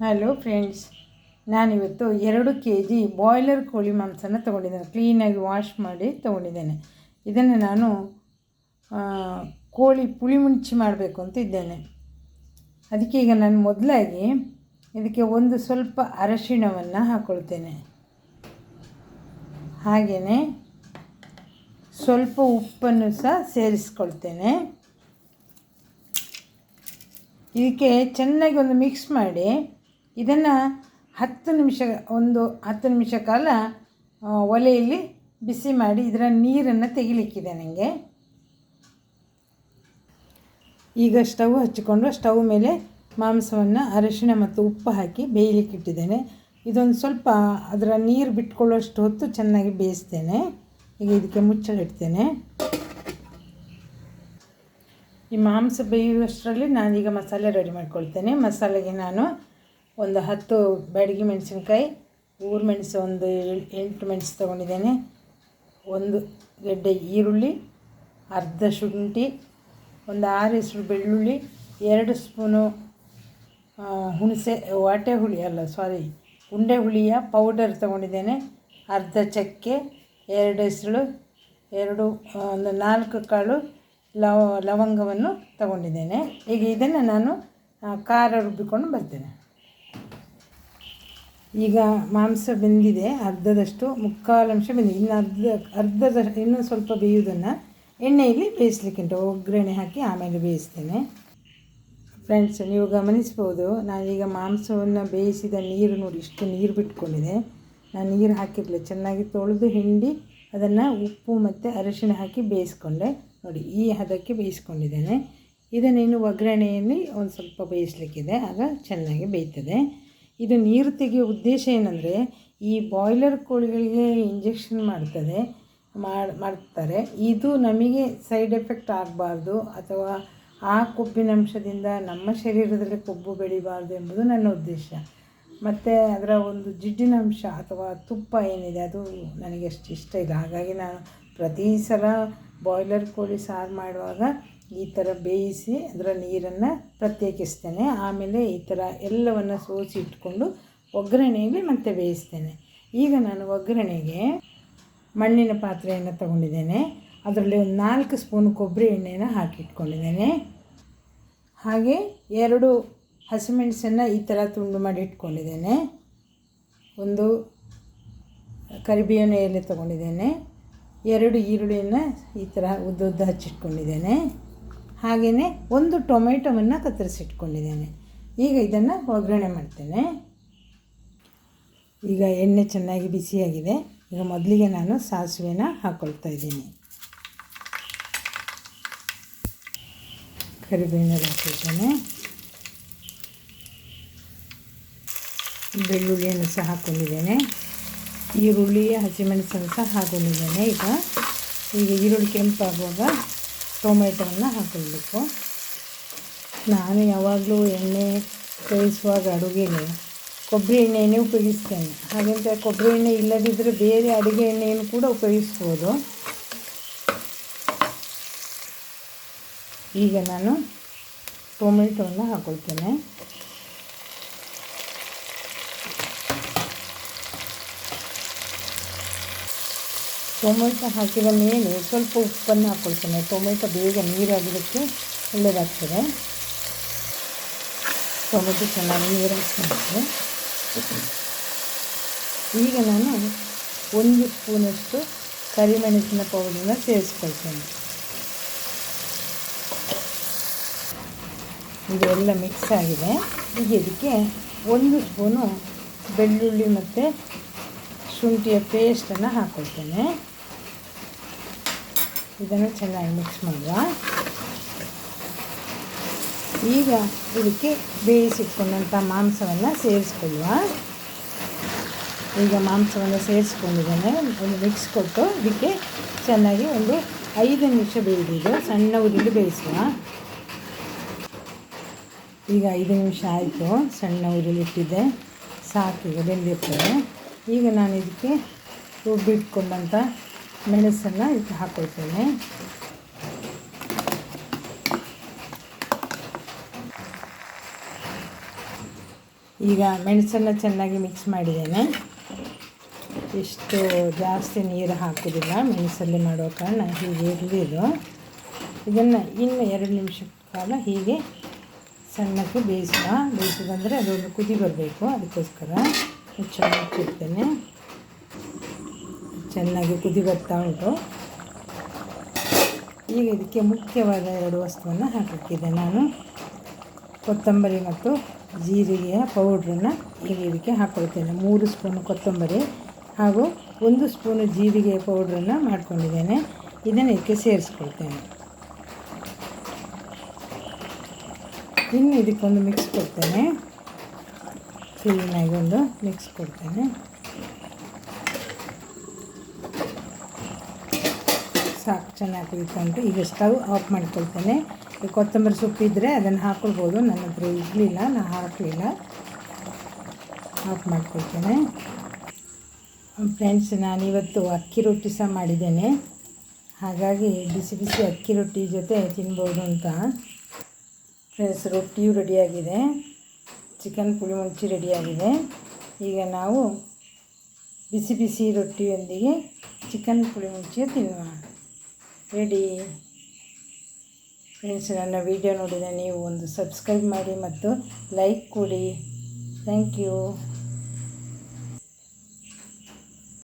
Hello friends ನಾನಿವತ್ತು ಎರಡು K G boiler ಕೋಳಿ ಮಾಂಸನ ತೊಗೊಂಡಿದ್ದೇನೆ. ಕ್ಲೀನಾಗಿ ವಾಶ್ ಮಾಡಿ ತೊಗೊಂಡಿದ್ದೇನೆ. ಇದನ್ನು ನಾನು ಕೋಳಿ ಪುಳಿ ಮುಂಚಿ ಮಾಡಬೇಕು ಅಂತ ಇದ್ದೇನೆ. ಅದಕ್ಕೆ ಈಗ ನಾನು ಮೊದಲಾಗಿ ಇದಕ್ಕೆ ಒಂದು ಸ್ವಲ್ಪ ಅರಶಿಣವನ್ನು ಹಾಕ್ಕೊಳ್ತೇನೆ ಹಾಗೆಯೇ ಸ್ವಲ್ಪ ಉಪ್ಪನ್ನು ಸಹ ಸೇರಿಸ್ಕೊಳ್ತೇನೆ. ಇದಕ್ಕೆ ಚೆನ್ನಾಗಿ ಒಂದು ಮಿಕ್ಸ್ ಮಾಡಿ ಇದನ್ನು ಹತ್ತು ನಿಮಿಷ, ಒಂದು ಹತ್ತು ನಿಮಿಷ ಕಾಲ ಒಲೆಯಲ್ಲಿ ಬಿಸಿ ಮಾಡಿ ಇದರ ನೀರನ್ನು ತೆಗಿಲಿಕ್ಕಿದೆ ನನಗೆ ಈಗ ಸ್ಟವ್ ಹಚ್ಚಿಕೊಂಡು ಸ್ಟವ್ ಮೇಲೆ ಮಾಂಸವನ್ನು, ಅರಿಶಿಣ ಮತ್ತು ಉಪ್ಪು ಹಾಕಿ ಬೇಯಲಿಕ್ಕೆ ಇಟ್ಟಿದ್ದೇನೆ. ಇದೊಂದು ಸ್ವಲ್ಪ ಅದರ ನೀರು ಬಿಟ್ಕೊಳ್ಳೋಷ್ಟು ಹೊತ್ತು ಚೆನ್ನಾಗಿ ಬೇಯಿಸ್ತೇನೆ. ಈಗ ಇದಕ್ಕೆ ಮುಚ್ಚಳಿಡ್ತೇನೆ ಈ ಮಾಂಸ ಬೇಯುವಷ್ಟರಲ್ಲಿ ನಾನೀಗ ಮಸಾಲೆ ರೆಡಿ ಮಾಡ್ಕೊಳ್ತೇನೆ. ಮಸಾಲೆಗೆ ನಾನು ಒಂದು ಹತ್ತು ಬ್ಯಾಡಗಿ ಮೆಣಸಿನ್ಕಾಯಿ ಊರು ಮೆಣಸು, ಒಂದು ಎಂಟು ಮೆಣಸು ತೊಗೊಂಡಿದ್ದೇನೆ. ಒಂದು ಗೆಡ್ಡೆ ಈರುಳ್ಳಿ, ಅರ್ಧ ಶುಂಠಿ, ಒಂದು ಆರು ಹೆಸರು ಬೆಳ್ಳುಳ್ಳಿ, ಎರಡು ಸ್ಪೂನು ಹುಣಸೆ, ವಾಟೆ ಹುಳಿ ಅಲ್ಲ ಸಾರಿ ಉಂಡೆ ಹುಳಿಯ ಪೌಡರ್ ತೊಗೊಂಡಿದ್ದೇನೆ. ಅರ್ಧ ಚಕ್ಕೆ, ಎರಡು ಹೆಸರು, ಎರಡು ಒಂದು ನಾಲ್ಕು ಕಾಳು ಲವ, ಲವಂಗವನ್ನು ತಗೊಂಡಿದ್ದೇನೆ. ಈಗ ಇದನ್ನು ನಾನು ಖಾರ ರುಬ್ಬಿಕೊಂಡು ಬರ್ತೇನೆ. ಈಗ ಮಾಂಸ ಬೆಂದಿದೆ, ಅರ್ಧದಷ್ಟು, ಮುಕ್ಕಾಲು ಅಂಶ ಬೆಂದಿದೆ. ಇನ್ನು ಅರ್ಧ, ಅರ್ಧದ ಇನ್ನೊಂದು ಸ್ವಲ್ಪ ಬೇಯುವುದನ್ನು ಎಣ್ಣೆಯಲ್ಲಿ ಬೇಯಿಸ್ಲಿಕ್ಕೆ ಉಂಟು. ಒಗ್ಗರಣೆ ಹಾಕಿ ಆಮೇಲೆ ಬೇಯಿಸ್ತೇನೆ. ಫ್ರೆಂಡ್ಸ್ ನೀವು ಗಮನಿಸ್ಬೋದು, ನಾನೀಗ ಮಾಂಸವನ್ನು ಬೇಯಿಸಿದ ನೀರು ನೋಡಿ, ಇಷ್ಟು ನೀರು ಬಿಟ್ಕೊಂಡಿದೆ. ನಾನು ನೀರು ಹಾಕಿರಲಿಲ್ಲ. ಚೆನ್ನಾಗಿ ತೊಳೆದು ಹಿಂಡಿ, ಅದನ್ನು ಉಪ್ಪು ಮತ್ತು ಅರಿಶಿಣ ಹಾಕಿ ಬೇಯಿಸ್ಕೊಂಡೆ. ನೋಡಿ, ಈ ಹದಕ್ಕೆ ಬೇಯಿಸ್ಕೊಂಡಿದ್ದೇನೆ. ಇದನ್ನೇನು ಒಗ್ಗರಣೆಯಲ್ಲಿ ಒಂದು ಸ್ವಲ್ಪ ಬೇಯಿಸ್ಲಿಕ್ಕಿದೆ. ಆಗ ಚೆನ್ನಾಗಿ ಬೇಯ್ತದೆ. ಇದು ನೀರು ತೆಗೆಯೋ ಉದ್ದೇಶ ಏನಂದರೆ, ಈ ಬಾಯ್ಲರ್ ಕೋಳಿಗಳಿಗೆ ಇಂಜೆಕ್ಷನ್ ಮಾಡ್ತದೆ, ಮಾಡಿ, ಮಾಡ್ತಾರೆ. ಇದು ನಮಗೆ ಸೈಡ್ ಎಫೆಕ್ಟ್ ಆಗಬಾರ್ದು ಅಥವಾ ಆ ಕೊಬ್ಬಿನಂಶದಿಂದ ನಮ್ಮ ಶರೀರದಲ್ಲಿ ಕೊಬ್ಬು ಬೆಳಿಬಾರ್ದು ಎಂಬುದು ನನ್ನ ಉದ್ದೇಶ. ಮತ್ತು ಅದರ ಒಂದು ಜಿಡ್ಡಿನ ಅಂಶ ಅಥವಾ ತುಪ್ಪ ಏನಿದೆ, ಅದು ನನಗೆ ಅಷ್ಟು ಇಷ್ಟ ಇಲ್ಲ. ಹಾಗಾಗಿ ನಾನು ಪ್ರತಿ ಸಲ ಬಾಯ್ಲರ್ ಕೋಳಿ ಸಾರು ಮಾಡುವಾಗ ಈ ಥರ ಬೇಯಿಸಿ ಅದರ ನೀರನ್ನು ಪ್ರತ್ಯೇಕಿಸ್ತೇನೆ. ಆಮೇಲೆ ಈ ಥರ ಎಲ್ಲವನ್ನು ಸೋಸಿ ಇಟ್ಕೊಂಡು ಒಗ್ಗರಣೆಯಲ್ಲಿ ಮತ್ತೆ ಬೇಯಿಸ್ತೇನೆ. ಈಗ ನಾನು ಒಗ್ಗರಣೆಗೆ ಮಣ್ಣಿನ ಪಾತ್ರೆಯನ್ನು ತಗೊಂಡಿದ್ದೇನೆ. ಅದರಲ್ಲಿ ಒಂದು ನಾಲ್ಕು ಸ್ಪೂನ್ ಕೊಬ್ಬರಿ ಎಣ್ಣೆಯನ್ನು ಹಾಕಿಟ್ಕೊಂಡಿದ್ದೇನೆ. ಹಾಗೆ ಎರಡು ಹಸಿಮೆಣಸನ್ನು ಈ ಥರ ತುಂಡು ಮಾಡಿ ಇಟ್ಕೊಂಡಿದ್ದೇನೆ. ಒಂದು ಕರಿಬೇವಿನ ಎಲೆ ತೊಗೊಂಡಿದ್ದೇನೆ. ಎರಡು ಈರುಳ್ಳಿಯನ್ನು ಈ ಥರ ಉದ್ದ ಉದ್ದ ಹಚ್ಚಿಟ್ಕೊಂಡಿದ್ದೇನೆ. ಹಾಗೆಯೇ ಒಂದು ಟೊಮೆಟೊವನ್ನು ಕತ್ತರಿಸಿಟ್ಕೊಂಡಿದ್ದೇನೆ. ಈಗ ಇದನ್ನು ಒಗ್ಗರಣೆ ಮಾಡ್ತೇನೆ. ಈಗ ಎಣ್ಣೆ ಚೆನ್ನಾಗಿ ಬಿಸಿಯಾಗಿದೆ. ಈಗ ಮೊದಲಿಗೆ ನಾನು ಸಾಸಿವೆನ ಹಾಕ್ಕೊಳ್ತಾ ಇದ್ದೀನಿ. ಕರಿಬೇವಿನ ಹಾಕಿದ್ದೇನೆ ಬೆಳ್ಳುಳ್ಳಿಯನ್ನು ಸಹ ಹಾಕ್ಕೊಂಡಿದ್ದೇನೆ ಈರುಳ್ಳಿ, ಹಸಿಮೆಣಸನ್ನು ಸಹ ಹಾಕ್ಕೊಂಡಿದ್ದೇನೆ ಈಗ. ಈಗ ಈರುಳ್ಳಿ ಕೆಂಪಾಗುವಾಗ ಟೊಮೆಟೊವನ್ನು ಹಾಕಬೇಕು ನಾನು ಯಾವಾಗಲೂ ಎಣ್ಣೆ ಬೇಯಿಸುವಾಗ ಅಡುಗೆಗೆ ಕೊಬ್ಬರಿ ಎಣ್ಣೆಯನ್ನೇ ಉಪಯೋಗಿಸ್ತೇನೆ. ಹಾಗಂತ ಕೊಬ್ಬರಿ ಎಣ್ಣೆ ಇಲ್ಲದಿದ್ದರೆ ಬೇರೆ ಅಡುಗೆ ಎಣ್ಣೆಯನ್ನು ಕೂಡ ಉಪಯೋಗಿಸ್ಬೋದು. ಈಗ ನಾನು ಟೊಮೆಟೋನ ಹಾಕ್ಕೊಳ್ತೇನೆ ಟೊಮೆಟೊ ಹಾಕಿದ ಮೇಲೆ ಸ್ವಲ್ಪ ಉಪ್ಪನ್ನು ಹಾಕ್ಕೊಳ್ತೇನೆ. ಟೊಮೆಟೊ ಬೇಗ ನೀರಾಗಿರೋಕ್ಕೆ ಒಳ್ಳೆಯದಾಗ್ತದೆ ಟೊಮೆಟೊ ಚೆನ್ನಾಗಿ ನೀರು ಹಾಕ್ಬೇಕು ಈಗ ನಾನು ಒಂದು ಸ್ಪೂನಷ್ಟು ಕರಿಮೆಣಸಿನ ಪೌಡರನ್ನ ಸೇರಿಸ್ಕೊಳ್ತೇನೆ. ಇದೆಲ್ಲ ಮಿಕ್ಸ್ ಆಗಿದೆ. ಈಗ ಇದಕ್ಕೆ ಒಂದು ಸ್ಪೂನು ಬೆಳ್ಳುಳ್ಳಿ ಮತ್ತು ಶುಂಠಿಯ ಪೇಸ್ಟನ್ನು ಹಾಕ್ಕೊಳ್ತೇನೆ. ಇದನ್ನು ಚೆನ್ನಾಗಿ ಮಿಕ್ಸ್ ಮಾಡುವ. ಈಗ ಇದಕ್ಕೆ ಬೇಯಿಸಿಟ್ಕೊಂಡಂಥ ಮಾಂಸವನ್ನು ಸೇರಿಸ್ಕೊಳ್ಳುವ. ಈಗ ಮಾಂಸವನ್ನು ಸೇರಿಸ್ಕೊಂಡಿದ್ದೇನೆ. ಒಂದು ಮಿಕ್ಸ್ ಕೊಟ್ಟು ಇದಕ್ಕೆ ಚೆನ್ನಾಗಿ ಒಂದು ಐದು ನಿಮಿಷ ಬೇಯ್ದಿದ್ದು ಸಣ್ಣ ಉರಿಲಿ ಬೇಯಿಸುವ. ಈಗ ಐದು ನಿಮಿಷ ಆಯಿತು. ಸಣ್ಣ ಉರಿಲಿ ಇಟ್ಟಿದ್ದೆ. ಸಾಕು, ಈಗ ಈಗ ನಾನು ಇದಕ್ಕೆ ರುಬ್ಬಿಟ್ಕೊಂಡಂಥ ಮೆಣಸನ್ನು ಇದಕ್ಕೆ ಹಾಕೊಳ್ತೇನೆ. ಈಗ ಮೆಣಸನ್ನು ಚೆನ್ನಾಗಿ ಮಿಕ್ಸ್ ಮಾಡಿದ್ದೇನೆ. ಇಷ್ಟು ಜಾಸ್ತಿ ನೀರು ಹಾಕೋದಿಲ್ಲ ಮೆಣಸಲ್ಲಿ ಮಾಡೋ ಕಾರಣ ಹೀಗೆ ಇರಲಿ ಇದು. ಇದನ್ನು ಇನ್ನು ಎರಡು ನಿಮಿಷ ಕಾಲ ಹೀಗೆ ಸಣ್ಣಕ್ಕೆ ಬೇಯಿಸುವ ಬೇಯಿಸೋದಂದರೆ ಅದೊಂದು ಕುದಿ ಬರಬೇಕು. ಅದಕ್ಕೋಸ್ಕರ ಚೆನ್ನಾಗಿ ಮುಚ್ಚಿಡ್ತೇನೆ ಚೆನ್ನಾಗಿ ಕುದಿ ಬರ್ತಾ ಉಂಟು. ಈಗ ಇದಕ್ಕೆ ಮುಖ್ಯವಾದ ಎರಡು ವಸ್ತುವನ್ನು ಹಾಕಕ್ಕಿದೆ ನಾನು. ಕೊತ್ತಂಬರಿ ಮತ್ತು ಜೀರಿಗೆಯ ಪೌಡ್ರನ್ನ ಈಗ ಇದಕ್ಕೆ ಹಾಕ್ಕೊಳ್ತೇನೆ ಮೂರು ಸ್ಪೂನು ಕೊತ್ತಂಬರಿ ಹಾಗೂ ಒಂದು ಸ್ಪೂನು ಜೀರಿಗೆಯ ಪೌಡ್ರನ್ನು ಮಾಡಿಕೊಂಡಿದ್ದೇನೆ. ಇದನ್ನು ಇದಕ್ಕೆ ಸೇರಿಸ್ಕೊಳ್ತೇನೆ. ಇನ್ನು ಇದಕ್ಕೊಂದು ಮಿಕ್ಸ್ ಕೊಡ್ತೇನೆ. ಕ್ಲೀನಾಗಿ ಒಂದು ಮಿಕ್ಸ್ ಕೊಡ್ತೇನೆ. ಸಾಕು, ಚೆನ್ನಾಗಿ ಕುಯ್ಕೊಂಡು. ಈಗ ಸ್ಟವ್ ಆಫ್ ಮಾಡ್ಕೊಳ್ತೇನೆ. ಕೊತ್ತಂಬರಿ ಸೊಪ್ಪಿದ್ದರೆ ಅದನ್ನು ಹಾಕ್ಕೊಳ್ಬೋದು ನನ್ನ ಹತ್ರ ಇರಲಿಲ್ಲ ನಾನು ಹಾಕಲಿಲ್ಲ. ಆಫ್ ಮಾಡ್ಕೊಳ್ತೇನೆ. ಫ್ರೆಂಡ್ಸ್ ನಾನಿವತ್ತು ಅಕ್ಕಿ ರೊಟ್ಟಿ ಸಹ ಮಾಡಿದ್ದೇನೆ. ಹಾಗಾಗಿ ಬಿಸಿ ಬಿಸಿ ಅಕ್ಕಿ ರೊಟ್ಟಿ ಜೊತೆ ತಿನ್ಬೋದು ಅಂತ. ಫ್ರೆಂಡ್ಸ್, ರೊಟ್ಟಿಯೂ ರೆಡಿಯಾಗಿದೆ. ಚಿಕನ್ ಪುಳಿ ಮುಂಚಿ ರೆಡಿಯಾಗಿದೆ. ಈಗ ನಾವು ಬಿಸಿ ಬಿಸಿ ರೊಟ್ಟಿಯೊಂದಿಗೆ ಚಿಕನ್ ಪುಳಿ ಮುಂಚೆ ತಿನ್ನುವ. ರೆಡಿ ಫ್ರೆಂಡ್ಸ್ ನನ್ನ ವಿಡಿಯೋ ನೋಡಿದ ನೀವು ಒಂದು ಸಬ್ಸ್ಕ್ರೈಬ್ ಮಾಡಿ ಮತ್ತು ಲೈಕ್ ಕೊಡಿ. Thank you